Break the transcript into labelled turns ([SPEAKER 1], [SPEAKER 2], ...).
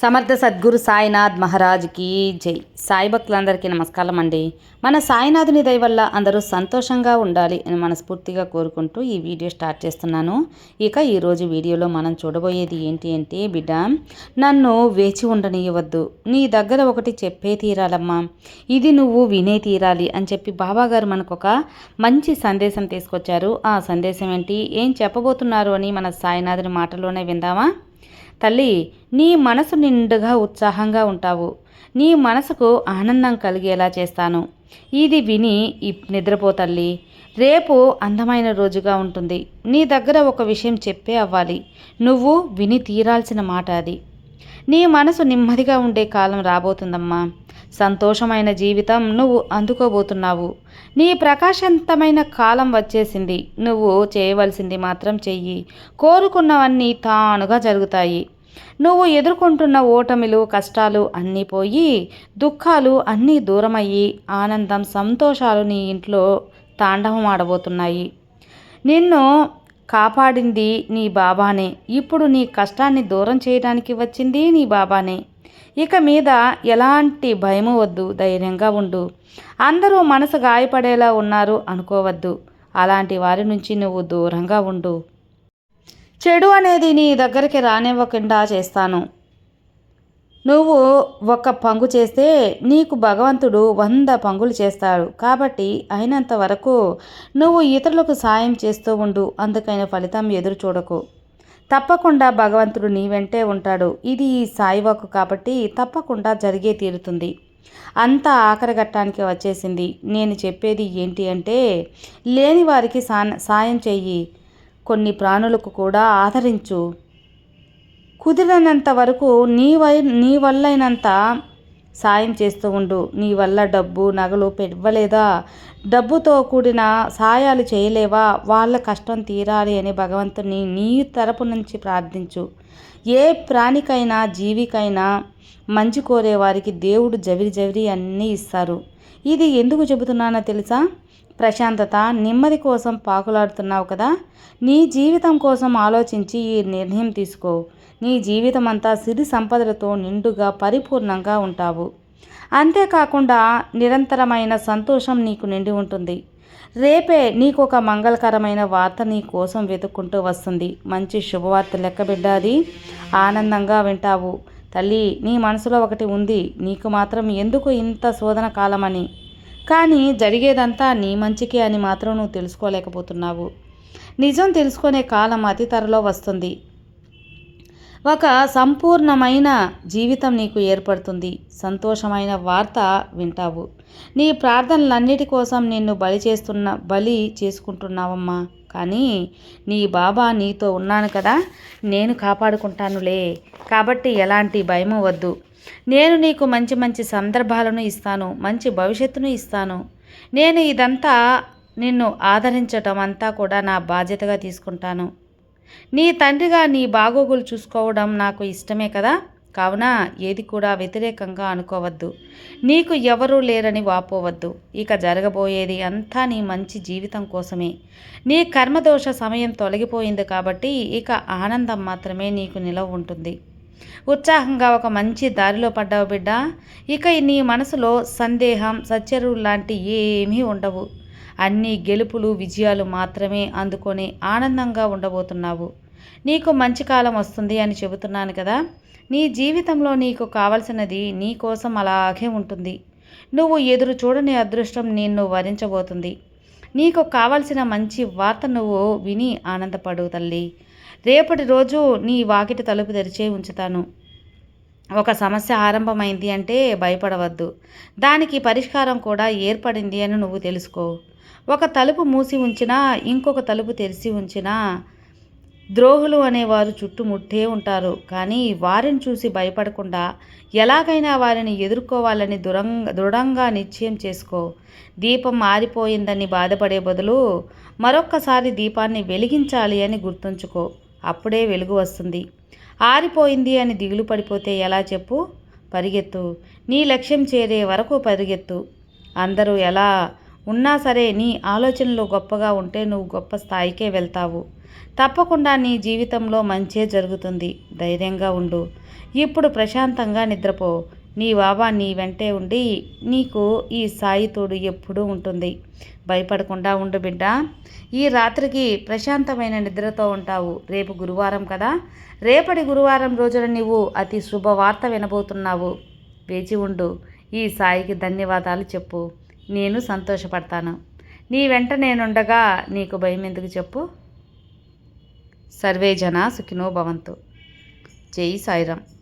[SPEAKER 1] సమర్థ సద్గురు సాయినాథ్ మహారాజ్కి జై. సాయి భక్తులందరికీ నమస్కారం అండి మన సాయినాథుని దయ వల్ల అందరూ సంతోషంగా ఉండాలి అని మనస్ఫూర్తిగా కోరుకుంటూ ఈ వీడియో స్టార్ట్ చేస్తున్నాను. ఇక ఈరోజు వీడియోలో మనం చూడబోయేది ఏంటి అంటే బిడ్డ నన్ను వేచి ఉండనియవద్దు. నీ దగ్గర ఒకటి చెప్పే తీరాలమ్మా. ఇది నువ్వు వినే తీరాలి అని చెప్పి బాబాగారు మనకు ఒక మంచి సందేశం తీసుకొచ్చారు. ఆ సందేశం ఏంటి? ఏం చెప్పబోతున్నారు అని మన సాయినాథుని మాటలోనే విందామా? తల్లి నీ మనసు నిండుగా ఉత్సాహంగా ఉంటావు. నీ మనసుకు ఆనందం కలిగేలా చేస్తాను. ఇది విని నిద్రపో తల్లి. రేపు అందమైన రోజుగా ఉంటుంది. నీ దగ్గర ఒక విషయం చెప్పే అవ్వాలి. నువ్వు విని తీరాల్సిన మాట అది. నీ మనసు నెమ్మదిగా ఉండే కాలం రాబోతుందమ్మా. సంతోషమైన జీవితం నువ్వు అందుకోబోతున్నావు. నీ ప్రకాశవంతమైన కాలం వచ్చేసింది. నువ్వు చేయవలసింది మాత్రం చెయ్యి. కోరుకున్నవన్నీ తానుగా జరుగుతాయి. నువ్వు ఎదుర్కొంటున్న ఓటమిలు కష్టాలు అన్నీ పోయి దుఃఖాలు అన్నీ దూరమయ్యి ఆనందం సంతోషాలు నీ ఇంట్లో తాండవం ఆడబోతున్నాయి నిన్ను కాపాడింది నీ బాబానే. ఇప్పుడు నీ కష్టాన్ని దూరం చేయడానికి వచ్చింది నీ బాబానే. ఇక మీద ఎలాంటి భయము వద్దు ధైర్యంగా ఉండు. అందరూ మనసు గాయపడేలా ఉన్నారు అనుకోవద్దు. అలాంటి వారి నుంచి నువ్వు దూరంగా ఉండు. చెడు అనేది నీ దగ్గరికి రానివ్వకుండా చేస్తాను. నువ్వు ఒక పంగు చేస్తే నీకు భగవంతుడు వంద పంగులు చేస్తాడు. కాబట్టి అయినంత వరకు నువ్వు ఇతరులకు సాయం చేస్తూ ఉండు. అందుకైన ఫలితం ఎదురు చూడకు. తప్పకుండా భగవంతుడు నీ వెంటే ఉంటాడు. ఇది ఈ సాయివాకు కాబట్టి తప్పకుండా జరిగే తీరుతుంది. అంతా ఆఖరి ఘట్టానికి వచ్చేసింది. నేను చెప్పేది ఏంటి అంటే లేని వారికి సాయం చెయ్యి. కొన్ని ప్రాణులకు కూడా ఆదరించు. కుదిరినంత వరకు నీ వై నీ వల్లైనంత సాయం చేస్తూ ఉండు. నీ వల్ల డబ్బు నగలు పెవ్వలేదా డబ్బుతో కూడిన సాయాలు చేయలేవా? వాళ్ళ కష్టం తీరాలి అని భగవంతుని నీ తరపు నుంచి ప్రార్థించు. ఏ ప్రాణికైనా జీవికైనా మంచి కోరే వారికి దేవుడు జవిరి జవిరి అన్నీ ఇస్తారు. ఇది ఎందుకు చెబుతున్నానో తెలుసా? ప్రశాంతత నెమ్మది కోసం పాకులాడుతున్నావు కదా? నీ జీవితం కోసం ఆలోచించి ఈ నిర్ణయం తీసుకో. నీ జీవితం అంతా సిరి సంపదలతో నిండుగా పరిపూర్ణంగా ఉంటావు. అంతేకాకుండా నిరంతరమైన సంతోషం నీకు నిండి ఉంటుంది. రేపే నీకు ఒక మంగళకరమైన వార్త నీ కోసం వెతుక్కుంటూ వస్తుంది. మంచి శుభవార్త లెక్కబిడ్డ అది ఆనందంగా వింటావు. తల్లి నీ మనసులో ఒకటి ఉంది. నీకు మాత్రం ఎందుకు ఇంత శోధన కాలమని? కానీ జరిగేదంతా నీ మంచికి అని మాత్రం నువ్వు తెలుసుకోలేకపోతున్నావు. నిజం తెలుసుకునే కాలం అతి త్వరలో వస్తుంది. ఒక సంపూర్ణమైన జీవితం నీకు ఏర్పడుతుంది. సంతోషమైన వార్త వింటావు. నీ ప్రార్థనలన్నిటి కోసం నిన్ను బలి చేస్తున్న బలి చేసుకుంటున్నావమ్మా. కానీ నీ బాబా నీతో ఉన్నాను కదా నేను కాపాడుకుంటానులే. కాబట్టి ఎలాంటి భయము వద్దు. నేను నీకు మంచి మంచి సందర్భాలను ఇస్తాను మంచి భవిష్యత్తును ఇస్తాను. నేను ఇదంతా నిన్ను ఆదరించటం అంతా కూడా నా బాధ్యతగా తీసుకుంటాను. నీ తండ్రిగా నీ బాగోగులు చూసుకోవడం నాకు ఇష్టమే కదా? కావున ఏది కూడా వ్యతిరేకంగా అనుకోవద్దు. నీకు ఎవరూ లేరని వాపోవద్దు. ఇక జరగబోయేది అంతా నీ మంచి జీవితం కోసమే. నీ కర్మదోష సమయం తొలగిపోయింది కాబట్టి ఇక ఆనందం మాత్రమే నీకు నిలవ ఉంటుంది. ఉత్సాహంగా ఒక మంచి దారిలో పడ్డావు బిడ్డ. ఇక నీ మనసులో సందేహం సచ్చరు లాంటి ఏమీ ఉండవు. అన్ని గెలుపులు విజయాలు మాత్రమే అందుకొని ఆనందంగా ఉండబోతున్నావు. నీకు మంచి కాలం వస్తుంది అని చెబుతున్నాను కదా. నీ జీవితంలో నీకు కావలసినది నీ కోసం అలాగే ఉంటుంది. నువ్వు ఎదురు చూడని అదృష్టం నిన్ను వరించబోతుంది నీకు కావలసిన మంచి వార్త నువ్వు విని ఆనందపడు తల్లి. రేపటి రోజు నీ వాకిటి తలుపు తెరిచే ఉంచుతాను. ఒక సమస్య ఆరంభమైంది అంటే భయపడవద్దు. దానికి పరిష్కారం కూడా ఏర్పడింది అని నువ్వు తెలుసుకో. ఒక తలుపు మూసి ఉంచినా ఇంకొక తలుపు తెరిచి ఉంచినా ద్రోహులు అనేవారు చుట్టుముట్టే ఉంటారు. కానీ వారిని చూసి భయపడకుండా ఎలాగైనా వారిని ఎదుర్కోవాలని దృఢంగా దృఢంగా నిశ్చయం చేసుకో. దీపం మారిపోయిందని బాధపడే బదులు మరొక్కసారి దీపాన్ని వెలిగించాలి అని గుర్తుంచుకో. అప్పుడే వెలుగు వస్తుంది. ఆరిపోయింది అని దిగులు పడిపోతే ఎలా చెప్పు? పరిగెత్తు. నీ లక్ష్యం చేరే వరకు పరిగెత్తు. అందరూ ఎలా ఉన్నా సరే నీ ఆలోచనలు గొప్పగా ఉంటే నువ్వు గొప్ప స్థాయికే వెళ్తావు. తప్పకుండా నీ జీవితంలో మంచే జరుగుతుంది. ధైర్యంగా ఉండు. ఇప్పుడు ప్రశాంతంగా నిద్రపో. నీ బాబా నీ వెంటే ఉండి నీకు ఈ సాయి తోడు ఎప్పుడూ ఉంటుంది. భయపడకుండా ఉండు బిడ్డ. ఈ రాత్రికి ప్రశాంతమైన నిద్రతో ఉంటావు. రేపు గురువారం కదా? రేపటి గురువారం రోజున నీవు అతి శుభవార్త వినబోతున్నావు. వేచి ఉండు. ఈ సాయికి ధన్యవాదాలు చెప్పు. నేను సంతోషపడతాను. నీ వెంట నేనుండగా నీకు భయం ఎందుకు చెప్పు? సర్వే జన సుఖినో భవంతు. జై సాయిరామ్.